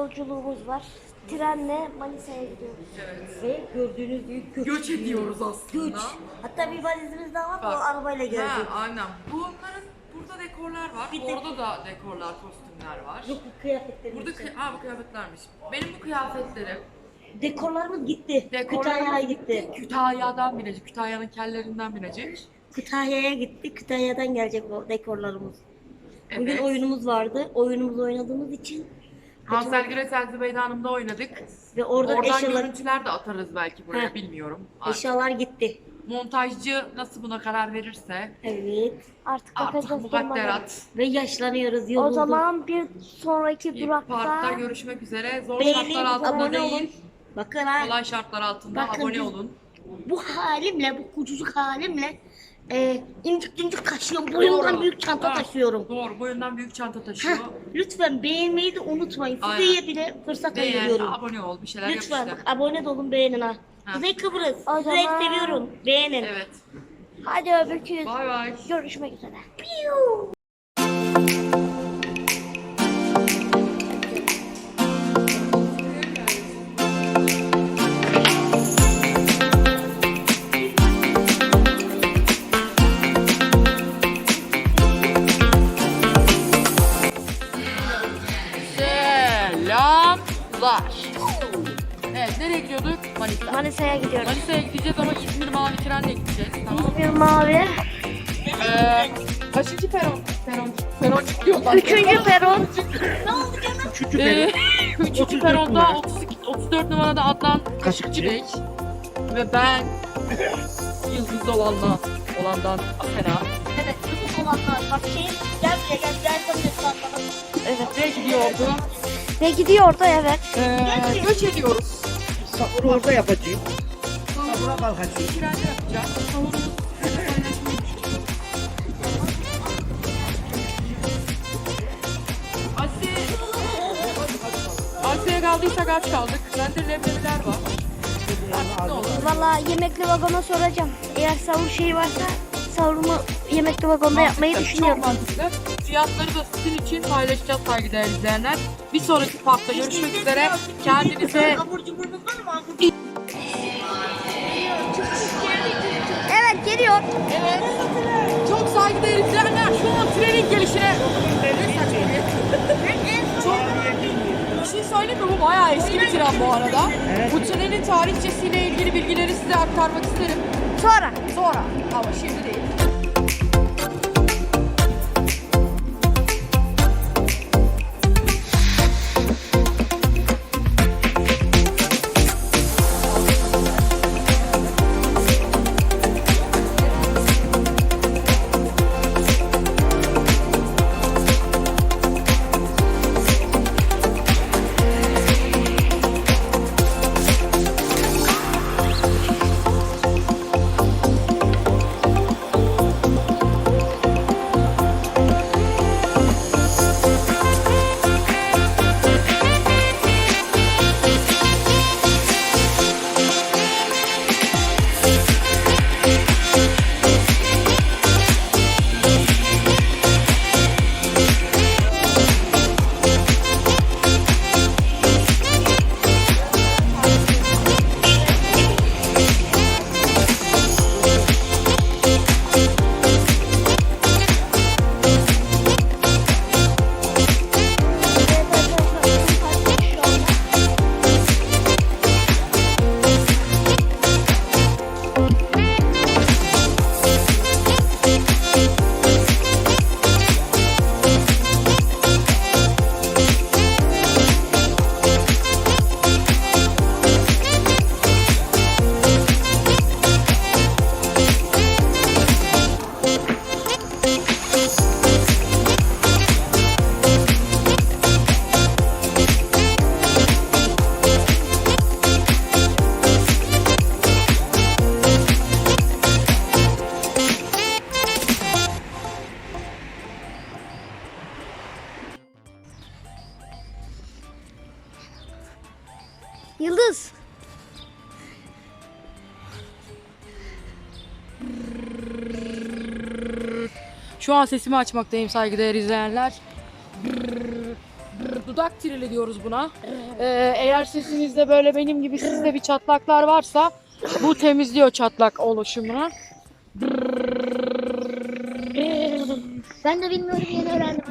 yolculuğumuz var. Trenle Manisa'ya gidiyoruz. Ve gördüğünüz gibi göç, Göç ediyoruz aslında. Göç. Hatta bir valizimiz daha var o Bak. arabayla gelecek. Ha, aynen. Bunların burada dekorlar var. Bir de- Orada da dekorlar, kostümler var. Yok bu kıyafetlerimiz. Burada kı- ha bu kıyafetlermiş. Benim bu kıyafetlerim Dekorlarımız gitti. dekorlarım Kütahya'ya gitti. Kütahya'dan binecek. Kütahya'nın kellerinden binecek. Kütahya'ya gitti. Kütahya'dan gelecek o dekorlarımız. Bugün Evet. oyunumuz vardı. Oyunumuzu oynadığımız için Hansel Gretel Zübeyde Hanım'da oynadık. ve orada Oradan eşyalar, görüntüler de atarız belki buraya Heh. bilmiyorum. Artık eşyalar gitti. montajcı nasıl buna karar verirse Evet. Artık artık bakacağız göre. mukadderat. Ve yaşlanıyoruz. O Yorulduk. zaman bir sonraki Bir parkta durakta görüşmek üzere. Zor Beğenin, şartlar altında abone olun. değil. Bakın ha. Kolay şartlar altında Bakın abone olun. Bu halimle, bu kucucuk halimle e, incik incik taşıyorum. Boyumdan Doğru. büyük çanta Ha, taşıyorum. Doğru. Boyundan büyük çanta taşıyor. Heh, lütfen beğenmeyi de unutmayın. Aynen. Size bile fırsat Beğen, veriyorum. abone ol, bir şeyler Lütfen yap işte. abone de olun beğenin ha. Ha. Kuzey Kıbrıs. O Sizi zaman- seviyorum. Beğenin. Evet. hadi öbürkü Bay bay. görüşmek üzere. Manisa'ya gidiyoruz. Manisa'ya gideceğiz ama İzmir mavi trenle gideceğiz. Tamam. Bir mavi. Ee, kaçıncı peron? Peron. Peron diyorlar. Üçüncü peron. Ee, üçüncü peronda 32, 34 numarada Adnan Kaşıkçı Bey. Ve ben Yıldız olanla olandan Asena. Evet, kızım olanlar. Bak şey, gel buraya gel. Gel tabii Evet. Ve gidiyordu. Ve gidiyordu evet. Ee, göç ediyoruz. Sahuru orada yapacağım. Sahura kalkacağım. Yapacağız. Sahurumuz Asya Asya'ya kaldıysak aç kaldık. Bende leblebiler var. Artık ne olur. Valla yemekli vagona soracağım. Eğer sahur şeyi varsa sahurumu yemekli vagonda yapmayı Mantıklı, düşünüyorum. Çok mantıklı. Fiyatları da sizin için paylaşacağız saygıdeğer izleyenler. Bir sonraki parkta görüşmek üzere. Kendinize Geliyor. Evet. Çok saygıdeğer izleyenler şu an trenin gelişine. Çok... Bir şey söyleyeyim mi? Bu bayağı eski bir tren bu arada. Bu trenin tarihçesiyle ilgili bilgileri size aktarmak isterim. Sonra. Sonra. Ama şimdi değil. Şu an sesimi açmaktayım saygıdeğer izleyenler. Dudak trili diyoruz buna. Ee, eğer sesinizde böyle benim gibi sizde bir çatlaklar varsa bu temizliyor çatlak oluşumunu. Ben de bilmiyorum yeni öğrendim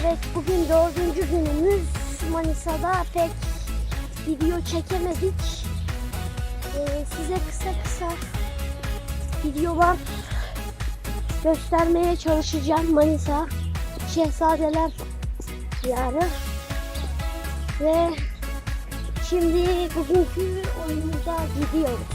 Evet bugün dördüncü günümüz. Manisa'da pek video çekemedik. Ee, size kısa kısa videolar göstermeye çalışacağım Manisa. Şehzadeler diyarı. Ve şimdi bugünkü oyunumuza gidiyoruz.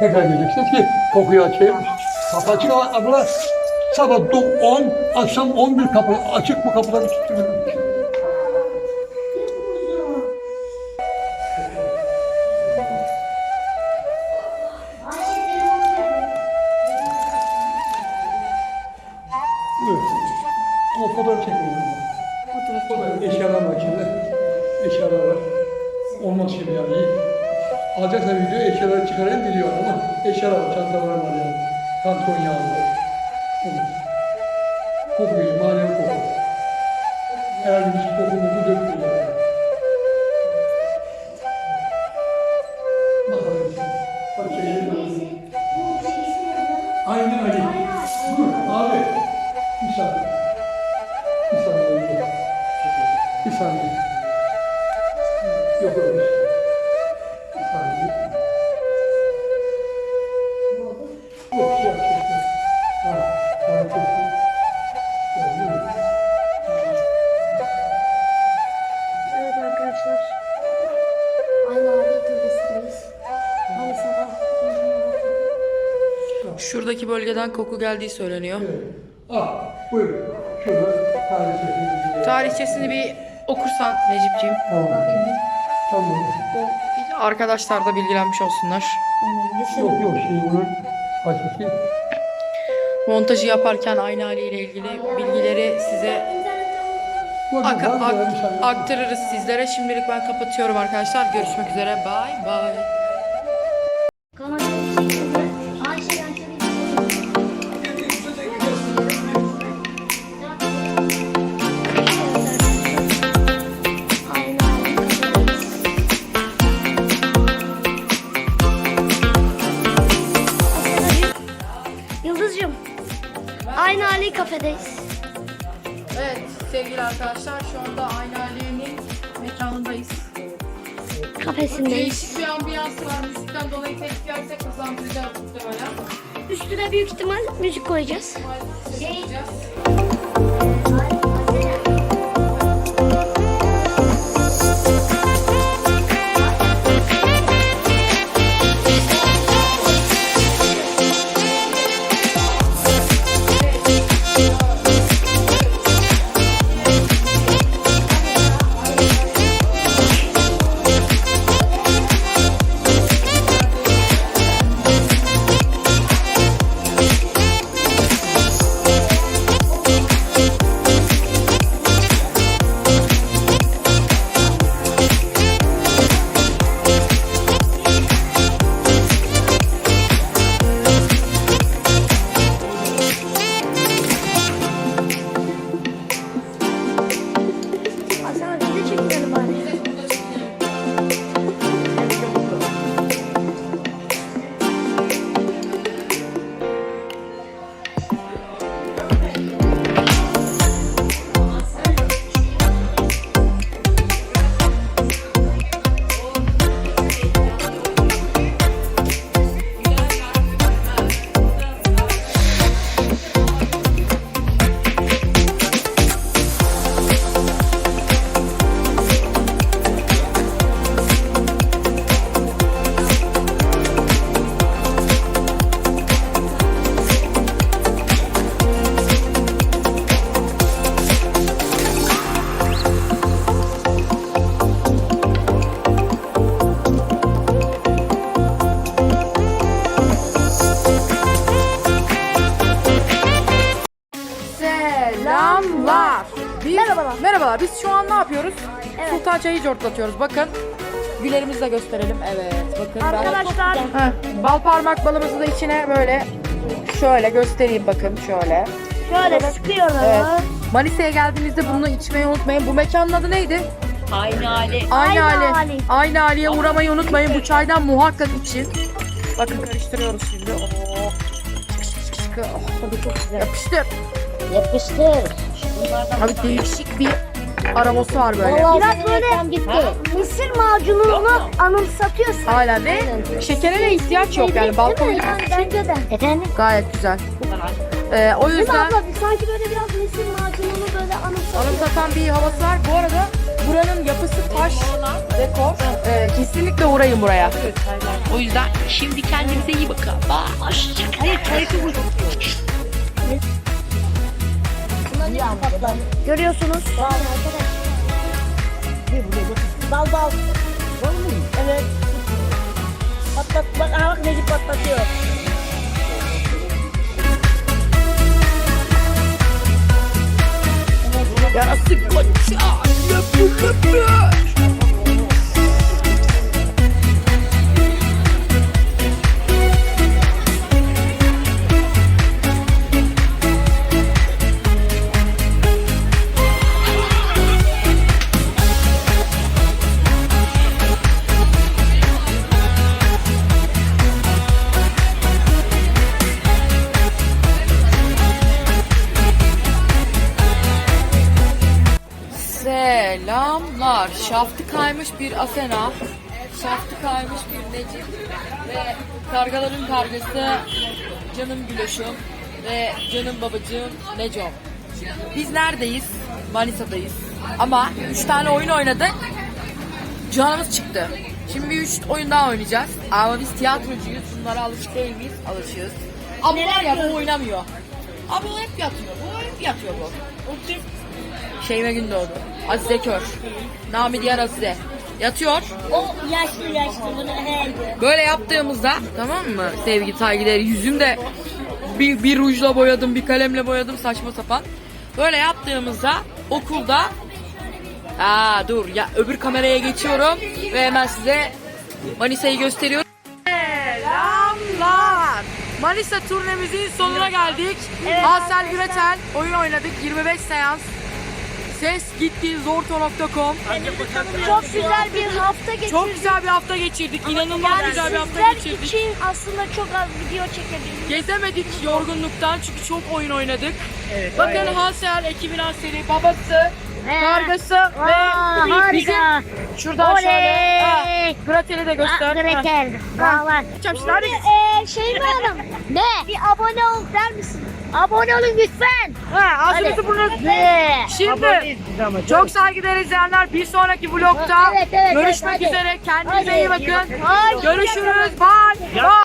Tekrar geleceksiniz ki kokuyu açayım. Kapı açık ama abla sabah 10, akşam 11 kapı açık bu kapıları tutuyorum. Alacaksa video eşyaları çıkarayım biliyor ama eşyalar var, çantalar var yani. Kanton yağı var. Kokuyor, manevi koku. Herhangi bir koku moku dökmüyor. Aynen öyle. Dur abi. Bir saniye. Bir saniye. Bir saniye. Bölgeden koku geldiği söyleniyor. Ah buyurun. Şurada tarihçesini Tarihçesini bir okursan Necipciğim. Tamam. Tamam. Arkadaşlar da bilgilenmiş olsunlar. Yok yok şey bunun hakiki. Montajı yaparken aynı haliyle ilgili bilgileri size ak- ak- aktarırız sizlere. Şimdilik ben kapatıyorum arkadaşlar. Görüşmek üzere. Bye bye. Üstüne büyük ihtimal müzik koyacağız. Yapacağız. Şu an ne yapıyoruz? Evet. Sultan çayı cortlatıyoruz. Bakın. Gülerimizi de gösterelim. Evet. Bakın. ben- Arkadaşlar Heh, bal parmak balımızı da içine böyle şöyle göstereyim bakın şöyle. şöyle sıkıyoruz. Evet. Manisa'ya geldiğinizde bunu içmeyi unutmayın. Bu mekanın adı neydi? Aynı hali. Aynı hali. Aynı haliye uğramayı unutmayın. Bu çaydan muhakkak için. Bakın karıştırıyoruz şimdi. Oh, tadı çok güzel. Yapıştır. Yapıştır. Abi değişik bir aroması var böyle. Biraz böyle mısır macununu anımsatıyor. Hala ve şekere de ihtiyaç yok yani bal koyduk. Bence de. Efendim? Gayet güzel. Ee, o Değil mi yüzden abla? Sanki böyle biraz mısır macununu böyle anımsatıyor. anımsatan bir havası var. Bu arada buranın yapısı taş dekor. Ee, kesinlikle uğrayın buraya. O yüzden şimdi kendinize iyi bakın. Bye. Hoşçakalın. Hayır çayı Görüyorsunuz. Bal bal. Evet. Patlat bak aha bak Necip patlatıyor. Yarası koça. Löpü löpü. Asena, şaftı kaymış bir Necip ve kargaların kargası canım Güloş'um ve canım babacığım Necom. Biz neredeyiz? Manisa'dayız. Ama 3 tane oyun oynadık. Canımız çıktı. Şimdi bir 3 oyun daha oynayacağız. Ama biz tiyatrocuyuz. Bunlara alışık değil miyiz? Alışığız. Abi var ya bu oynamıyor. Abi o hep yatıyor. Bu hep yatıyor bu. O kim? Şeyme Gündoğdu. Azize Kör. Nami diğer Azize. Yatıyor. O yaşlı yaşlı bunu her Böyle yaptığımızda tamam mı sevgi saygıları yüzümde bir, bir rujla boyadım bir kalemle boyadım saçma sapan. Böyle yaptığımızda okulda Aa dur ya öbür kameraya geçiyorum ve hemen size Manisa'yı gösteriyorum. Selamlar. Manisa turnemizin sonuna geldik. Asel Güretel oyun oynadık 25 seans. Ses gitti zorto.com. Çok güzel bir hafta geçirdik. Çok güzel bir hafta geçirdik. İnanılmaz Yani güzel bir hafta geçirdik. için aslında çok az video çekebildik. Gezemedik yorgunluktan çünkü çok oyun oynadık. Bakın Hansel, ekibin Hansel'i, babası, kargası ve Aa, bizim şuradan Oley. şöyle ha, Gretel'i de göster. Ah, Gretel. Geçeceğim şimdi hadi. Ee, şey mi hanım? Ne? Bir abone ol der misin? Abone olun lütfen. Ha, ağzınızı burnunuzu. Ee, Şimdi çok saygıdeğer izleyenler bir sonraki vlogta Evet, evet, görüşmek evet, hadi. üzere. Kendinize Hadi. iyi bakın. Görüşürüz. Bye. Bye.